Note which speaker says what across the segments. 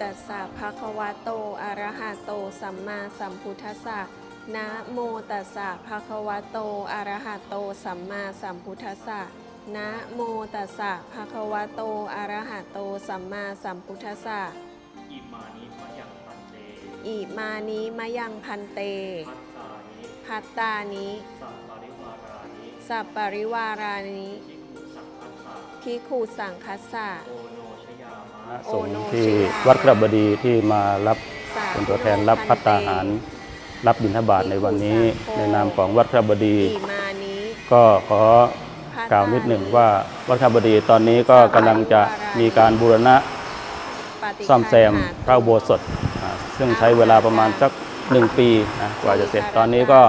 Speaker 1: ตัสสะภะคะวะโต อะระหะโต สัมมาสัมพุทธัสสะนะโมตัสสะภะคะวะโต อะระหะโต สัมมาสัมพุทธัสสะนะโมตัสสะภะคะวะโต อะระหะโต สัมมาสัมพุทธัสสะ
Speaker 2: อิมานิมะยังปันเต
Speaker 1: อิมานิมะยังพันเต
Speaker 2: พัตตานิ
Speaker 1: พัตตานิ
Speaker 2: สัปปาริวารานิ
Speaker 1: สัปปริวารานิ
Speaker 2: ทิคูสังคัสสะ
Speaker 1: พิคูสังคัสสะ
Speaker 2: โอ
Speaker 3: สง
Speaker 1: โน
Speaker 3: ฆ์ที่
Speaker 1: ชยา
Speaker 3: วัดกระบดีที่มารับ
Speaker 1: สาธุ
Speaker 3: เป็นตัวแทนรับพัตตาหาร รับบิณฑบาตในวันนี้ในนามของวัดกระบดี
Speaker 1: อิมานิ
Speaker 3: ก็ขอกล่าวนิดหนึ่งว่าวัดกระบดีตอนนี้ก็กำลังจะมีการบูรณะ
Speaker 1: ปฏิ
Speaker 3: ซ่อมแซม
Speaker 1: คันหา
Speaker 3: พระอุโบสถอ่าซึ่งใช้เวลาประมาณสักหนึ่งปีนะกว่าจะเสร็จตอนนี้ก็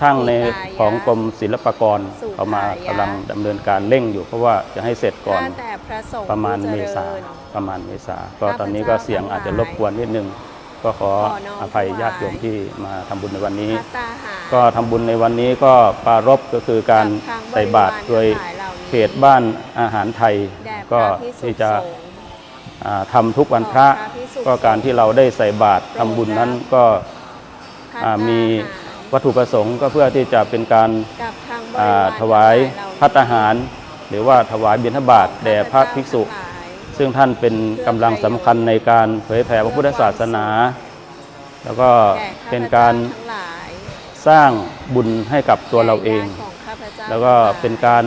Speaker 3: ช่างในของกรมศิลปากรเขามากำลังดำเนินการเร่งอยู่เพราะว่าจะให้เสร็จก่อน
Speaker 1: ข้าแต่พระสงฆ์
Speaker 3: ประมาณ
Speaker 1: ผู้
Speaker 3: เม
Speaker 1: จริญ
Speaker 3: ษาประมาณเมษาก็ตอนนี้ก็เสียงอาจจะรบกวนนิดนึง ก็ขอ
Speaker 1: ขอน้อม
Speaker 3: อภัย
Speaker 1: ถวาย
Speaker 3: ญาติโยมที่มาทำบุญในวันนี้
Speaker 1: พัตตาหาร
Speaker 3: ก็ทำบุญในวันนี้ก็ปรารบก็คือการ
Speaker 1: กับทาง
Speaker 3: ใส่บาตร
Speaker 1: บริวาร
Speaker 3: โดย
Speaker 1: ทั้งหลายเหล่านี้
Speaker 3: เขตบ้านอาหารไทย
Speaker 1: แด่พ
Speaker 3: ก็
Speaker 1: ระภิกษุ
Speaker 3: ที่จะ
Speaker 1: สงฆ์
Speaker 3: อ่าทำทุกวันพระ
Speaker 1: ขอพระภิกษุ
Speaker 3: ก็การที่เราได้ใส่บาตรทำบุญนั้นก็
Speaker 1: พัต
Speaker 3: อ่า
Speaker 1: ตา
Speaker 3: มี
Speaker 1: หาร
Speaker 3: วัตถุประสงค์ก็เพื่อที่จะเป็นการ
Speaker 1: กับทางบ
Speaker 3: อ่
Speaker 1: ริา
Speaker 3: วา
Speaker 1: ร
Speaker 3: ถวาย
Speaker 1: ทั้งหล
Speaker 3: พัตตาหาร
Speaker 1: เหล่
Speaker 3: หรือว่าถวายบิณฑบาตแด่พระภิกษุ
Speaker 1: ทั้งหลาย
Speaker 3: ซึ่งท่านเป็นกำลังสำคัญในการเผยแผ่พระพุทธศาสนา แล้วก็
Speaker 1: แก่ข้
Speaker 3: เป็นการ
Speaker 1: พเจ้ทั้งหลาย
Speaker 3: สร้างบุญให้กับตัวเราเอง
Speaker 1: แก่ญาติของข้าพเจ้า
Speaker 3: แล้วก็
Speaker 1: ทั้งหลาย
Speaker 3: เป็นการ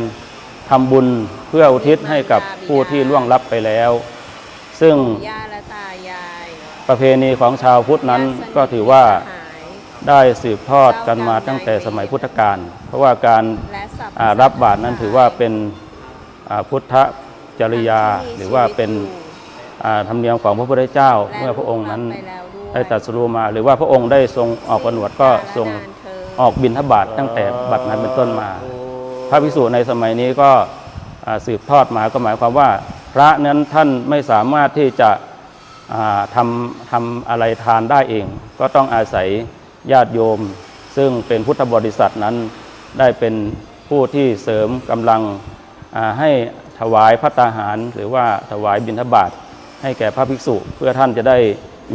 Speaker 3: ทำบุญเพื่ออุทิศให้กับผู้ที่ล่วงลับไปแล้ว ซึ่ง
Speaker 1: ย่าและตายาย
Speaker 3: ประเพณีของชาวพุทธนั้นก็ถือว่า ได้สืบทอดกันมาตั้งแต่สมัยพุทธกาลเพราะว่าการ
Speaker 1: และสรรพ
Speaker 3: อ่ารับบาตรนั้นถือว่าเป็นอ่าพุทธจริยาหรือว่าเป็นอ่าธรรมเนียมของพระพุทธเจ้า
Speaker 1: และ
Speaker 3: เมื่อพระองค์นั้น
Speaker 1: ไปแล้วด้วย
Speaker 3: ได้ตรัสรู้มา หรือว่าพระองค์ได้ทรงออกผนวดก็ทรงออกบิณฑบาตตั้งแต่บัดนั้นเป็นต้นมา พระภิกษุในสมัยนี้ก็อ่าสืบทอดมาก็หมายความว่า พระนั้นท่านไม่สามารถที่จะอ่าทำทำอะไรทานได้เอง ก็ต้องอาศัย ญาติโยม ซึ่งเป็นพุทธบริษัทนั้น ได้เป็นผู้ที่เสริมกำลังให้ถวายพระตาหาร หรือว่าถวายบิณฑบาตให้แก่พระภิกษุ เพื่อท่านจะได้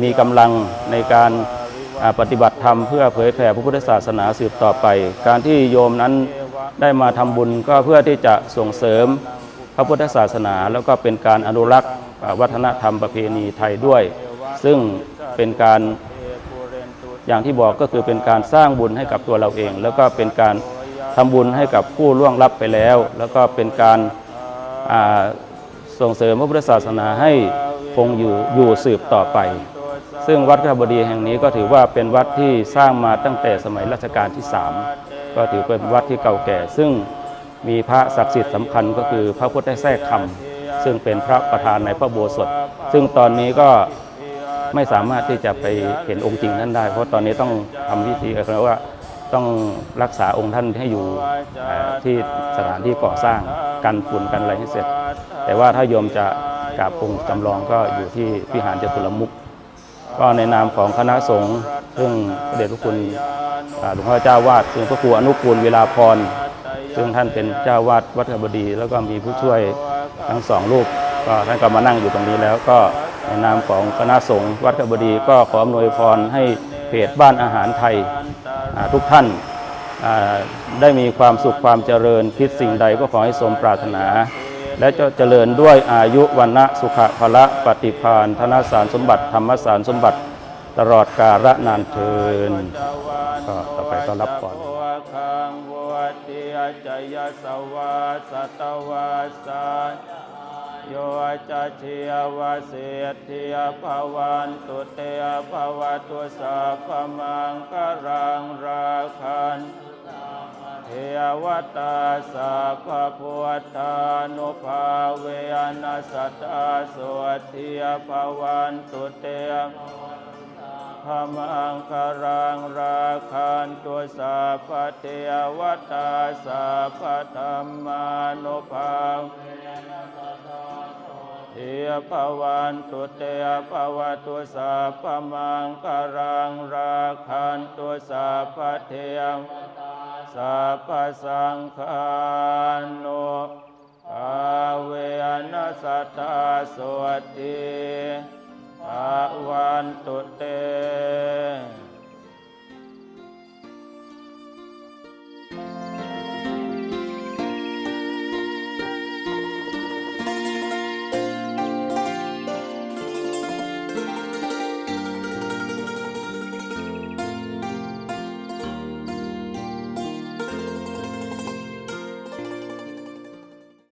Speaker 3: มีกำลังในการปฏิบัติธรรมเพื่อเผยแผ่พระพุทธศาสนาสืบต่อไป การที่โยมนั้นได้มาทำบุญก็เพื่อที่จะส่งเสริมพระพุทธศาสนา แล้วก็เป็นการอนุรักษ์วัฒนธรรมประเพณีไทยด้วย ซึ่งเป็นการ อย่างที่บอกก็คือเป็นการสร้างบุญให้กับตัวเราเอง แล้วก็เป็นการทำบุญให้กับผู้ล่วงลับไปแล้ว แล้วก็เป็นการาส่งเสริมพระพุทธศาสนาให้คงอยู่อยู่สืบต่อไป ซึ่งวัดกระบดีแห่งนี้ก็ถือว่าเป็นวัดที่สร้างมาตั้งแต่สมัยรัชกาลที่ 3 ก็ถือเป็นวัดที่เก่าแก่ ซึ่งมีพระศักดิ์สิทธิ์สำคัญก็คือพระพุทธแทรกคำซึ่งเป็นพระประธานในพระโบสถซึ่งตอนนี้ก็ ไม่สามารถที่จะไปเห็นองค์จริงท่านได้ เพราะตอนนี้ต้องทำพิธีเรียกว่าต้องรักษาองค์ท่านให้อยู่ที่สถานที่ก่อสร้างกันฝุ่นกันอะไรให้เสร็จ แต่ว่าถ้าโยมจะกราบองค์จำลองก็อยู่ที่วิหารจตุรมุขก็ในนามของคณะสงฆ์ซึ่งพระเดชพระคุณหลวงพ่อเจ้าวาดซึ่งพระครูอนุกูลเวลาพร ซึ่งท่านเป็นเจ้าวาดวัดกบดี แล้วก็มีผู้ช่วยทั้งสองรูปก็ท่านก็มานั่งอยู่ตรงนี้แล้วก็ ในนามของคณะสงฆ์วัดกบดีก็ขออำนวยพรให้เพจบ้านอาหารไทยทุกท่านได้มีความสุขความเจริญคิดสิ่งใดก็ขอให้สมปรารถนา และจะเจริญด้วยอายุวันนะสุขะพละปฏิพานธนสารสมบัติธรรมสารสมบัติตลอดกาลนานเทินก็ต่อไปก็รับก่อน
Speaker 4: คังวัติยจยสวาสตวาสา โยจะเชียวเสติยภาวันตุเตยภาวตุสัพพมังกรังราคันเทวตาสัพพพุทธานุภาเวนัสตตาสวดทิยภาวันตุเตพมังคารังราคันตุสัพเทวตาสัพธรรมานุภาเทภวันตุเตยภวตุสาปมังกรังราคันตุสัพพเทวสัพพสังฆานุอาเวนัสตตาสวดติภ
Speaker 3: อาวันตุเต